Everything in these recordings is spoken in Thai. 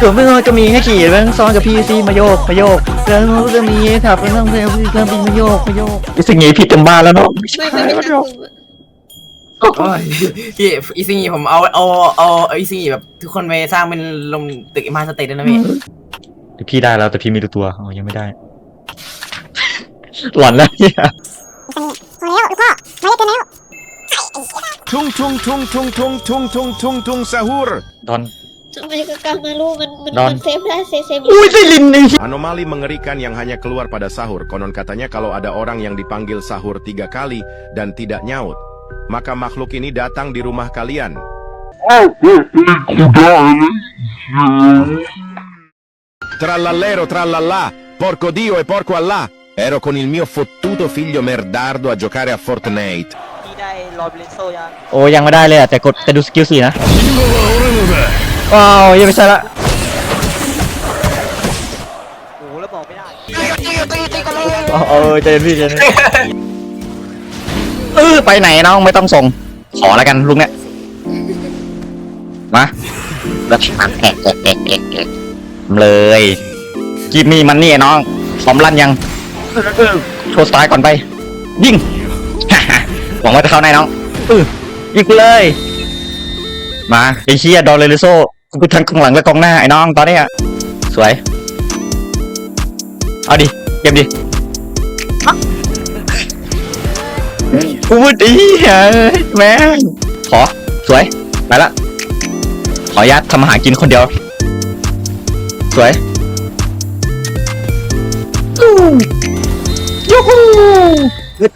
ก็ไม่ว่าจะมีแค่ขี่เรื่องซ้อนกับพี่ซีมาโยกมาโยกแล้วจะมีขับเรื่องเพลงเครื่องบินมาโยกมาโยกสิ่งนี้ผิดกันบ้านแล้วเนาะไม่ไม่ไม่ทันโอ้ยพี่อีซิงีผมเอาเอาเอาเอาอีซิงีแบบ ทุกคนไปสร้างเป็นลงตึกมาสเตทด้วยนะพี่พี่ได้แล้วแต่พี่ไม่รู้ตัวอ๋อยังไม่ได้หลอนแล้วเนี่ย Tung tung tung tung tung tung tung tung tung sahur. ดอนทำไมกากามาลูมันมันนอนมันเซฟได้เซฟเซฟอุ้ยไซลินนี่ Anomali mengerikan yang hanya keluar pada sahur. Konon katanya kalau ada orang yang dipanggil sahur tiga kali dan tidak nyaut, maka makhluk ini datang di rumah kalian. Trallallero trallallà, porco Dio e porco Allah. Ero con il mio fottuto figlio merdardo a giocare a Fortnite. ได้รอเบลโซยังโอ้ยังไม่ได้เลยอะแต่กดแต่ดูสกิลสี่นะว้าวยังไม่ใช่ละโอ้โหแล้วบอกไม่ได้อ๋อเออใจเย็นพี่ใจเย็นเออไปไหนน้องไม่ต้องส่ง ขอแล้วกันลุงเนี่ยมาแล้วมันเลยกีมีมันนี่น้องพร้อมลั่นยังโชว์สไตล์ก่อนไป ยิง หวังว่าจะเข้าในน้องเออยิงไปเลย มาไอ้เชียดอลเลลิโซกูทั้งกองหลังและกองหน้าไอ้น้องตอนเนี้ยสวย เอาดิเกมดิกูพูดดีเฮ้ยแม่งขอ สวย ไปละ ขออนุญาตทำอาหารกินคนเดียว สวยอู้ยูฮู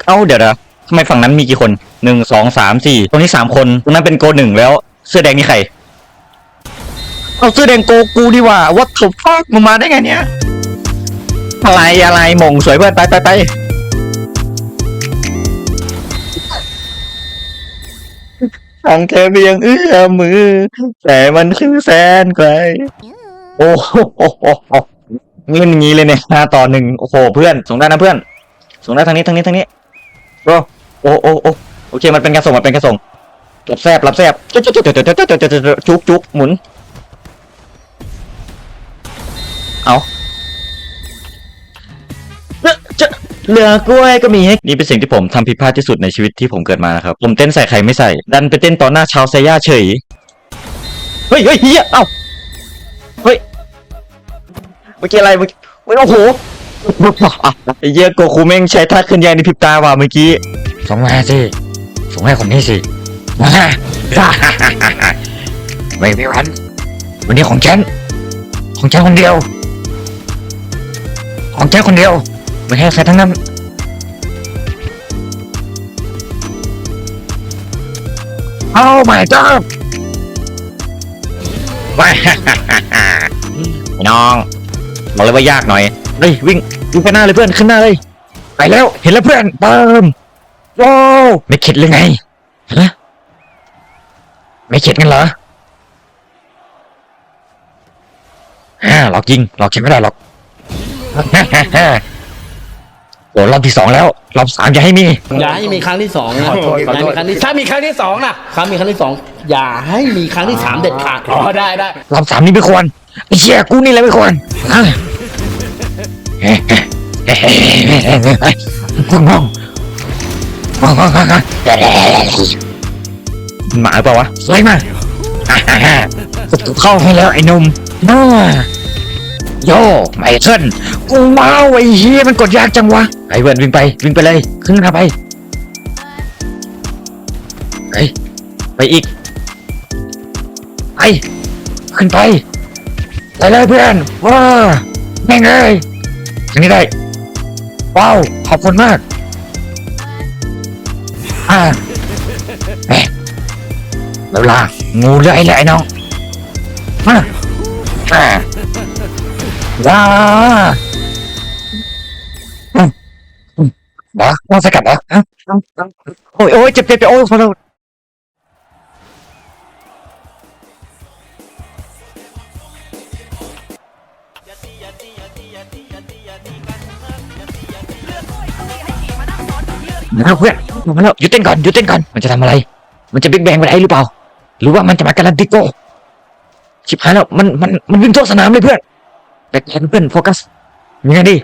เอาเดี๋ยวนะ ทำไมฝั่งนั้นมีกี่คนหนึ่งสองสามสี่ตรงนี้สามคนตรงนั้นเป็นโกหนึ่งแล้ว เสื้อแดงนี่ใครเอาเสื้อแดงโกกูดีว่าวัดถบฟากมึงมาได้ไงเนี่ยอะไรอะไรหมงสวยเพื่อนไปไปไปทางแค่เพียงเอื้อมมือ แต่มันคือแสนไกลโอ้โหโอ้โหโอ้โหเล่นงี้เลยเนี่ยห้าต่อหนึ่งโอ้โหเพื่อนส่งได้นะเพื่อนส่งได้ทางนี้ทางนี้ทางนี้โอ้ โอ้โอ้โอ้โอเคมันเป็นการส่งมันเป็นการส่งรับแซบรับแซบจุ๊บจุ๊บจุ๊บจุ๊บจุ๊บจุ๊บจุ๊บจุ๊บจุ๊บหมุนเอาเลือเหลือกล้วยก็มีให้นี่เป็นสิ่งที่ผมทำผิดพลาดที่สุดในชีวิตที่ผมเกิดมานะครับผมเต้นใส่ใครไม่ใส่ ดันไปเต้นต่อหน้าชาวไซย่าเฉยเฮ้ยเฮ้ยเฮียเอ้าเฮ้ยเมื่อกี้อะไรเมื่อกี้โอ้โหไอ้เหี้ยโกคูแม่งใช้ท่าเคลื่อนย้ายในพริบตาว่ะเมื่อกี้ ส่งมาสิส่งให้คนนี้สิมาไม่มีวันวันนี้ของฉัน ของฉันคนเดียว ของแค่คนเดียว ไม่ให้ใครทั้งนั้นเอาใหม่จ้าไปน้องบอกเลยว่ายากหน่อยเฮ้ยวิ่งวิ่งไปหน้าเลยเพื่อนขึ้นหน้าเลย ไปแล้วเห็นแล้วเพื่อนเติม ว้าวไม่เข็ดหรือไงฮะไม่เข็ดกันเหรอฮ่าหลอกยิงหลอกเข็ดไม่ได้หรอกโอ้รอบที่สองแล้วรอบสามอย่าให้มี อย่าให้มีครั้งที่สองนะขอโทษขอโทษย่าให้มีครั้งที่ถ้ามีครั้งที่สองนะครั้งมีครั้งที่สองอย่าให้มีครั้งที่สามเด็ดขาดอ๋อได้ได้รอบสามนี่ไม่ควรไอ้เชี่ยกูนี่แหละไม่ควรฮะคุณมองมองมองมองมอง หมาเปล่าวะสวยมากเข้าให้แล้วไอ้หนุ่มน่าโย่ไม่เส้นกูเมาไอ้เฮียมันกดยากจังวะไอ้เพื่อนวิ่งไปวิ่งไปเลยขึ้นหน้าไปไปไปอีกไปขึ้นไปไปเลยเพื่อนว้าแม่งเลยอันนี้ได้ว้าวขอบคุณมาก à. Ê. Đâu là? Ngu lưỡi lại nó à. à. Ra Đó, nó sẽ cắn đó Ôi ôi chụp chụp chụp. Ôi มาแล้วเพื่อนมาแล้วหยุดเต้นก่อนหยุดเต้นก่อนมันจะทำอะไร มันจะบิ๊กแบงไปได้หรือเปล่า หรือว่ามันจะมาการันติโก้ชิบหายแล้วมันมันมันวิ่งทั่วสนามเลยเพื่อนแบกแอนเพื่อนโฟกัสยังไงดี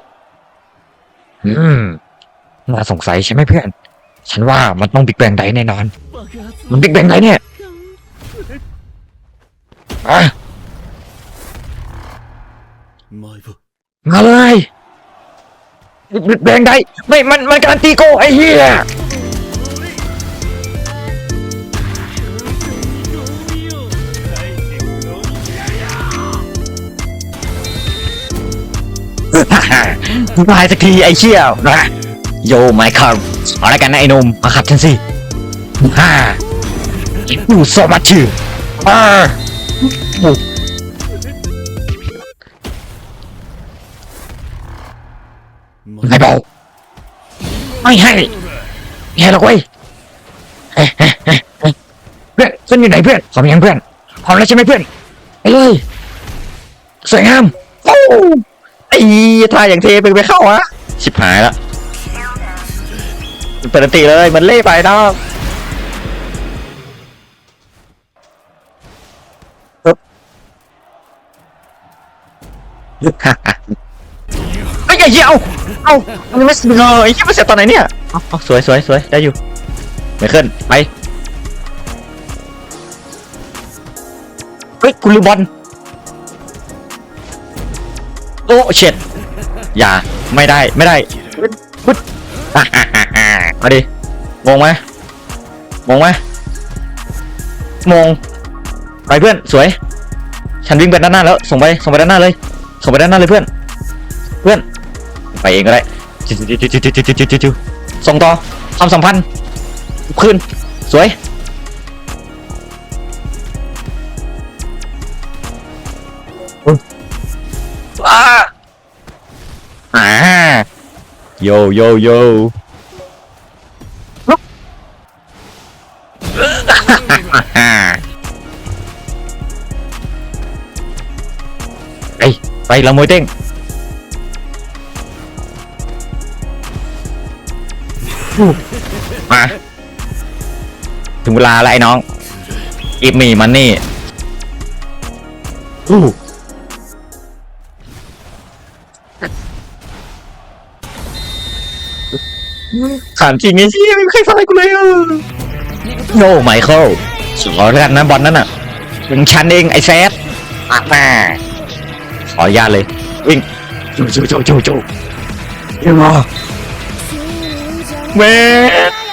อืมน่าสงสัยใช่ไหมเพื่อน ฉันว่ามันต้องบิ๊กแบงไดแน่นอน มันบิ๊กแบงไดเนี่ยอะมาเลยบิ๊ก แบงได้ ไม่มันมันการตีโกไอ้เหี้ยตายสักทีไอ้เชี่ยวนะโยไมค์คัมเอาละกันนะไอ้หนุ่มมาขับฉันสิฮ่าดูโซมาชื่ออ่า ไม่บอกไม่ให้ไม่ให้หรอกเว้ยเฮ้ยเฮ้ยเฮ้ยเฮ้ยเพื่อนเพื่อนอยู่ไหนเพื่อนพร้อมยังเพื่อนพร้อมแล้วใช่ไหมเพื่อนไปเลยสวยงามโอ้ไอ้ท่าอย่างเทไปไปเข้าอะชิบหายละเปิดอันติเลยมันเล่ไปเนาะเอ๊บเฮ้ยไอ้เหี้ยเอา เอามันไม่เสร็จเลยไอ้เหี้ยมันเสร็จตอนไหนเนี่ยเอาเอาสวยสวยสวยได้อยู่ไม่ขึ้นไปเฮ้ยกูลืมบอลโอ้เช็ดอย่าไม่ได้ไม่ได้ปึ๊ดอ่าฮ่าฮ่าฮ่ามาดิมงไหมมงไหมมงไปเพื่อนสวย ฉันวิ่งไปด้านหน้าแล้วส่งไปส่งไปด้านหน้าเลยส่งไปด้านหน้าเลยเพื่อน เพื่อน ไปเองก็ได้จิ๊วส่งต่อความสัมพันธ์ขึ้น สวยว้าอ่าโยโยโยไปไปละมวยเต้ง มา ถึงเวลาแล้วไอ้น้องอีมีมันนี่อู้ถามจริงไอ้ที่ไม่มีใครฟังกูเลยโน่ไมเคิลสอแล้วกันนะบอลนั่นน่ะเป็นฉันเองไอ้แซดมามาขออนุญาตเลย วิ่งจูจูจูจูจูยังรอ man.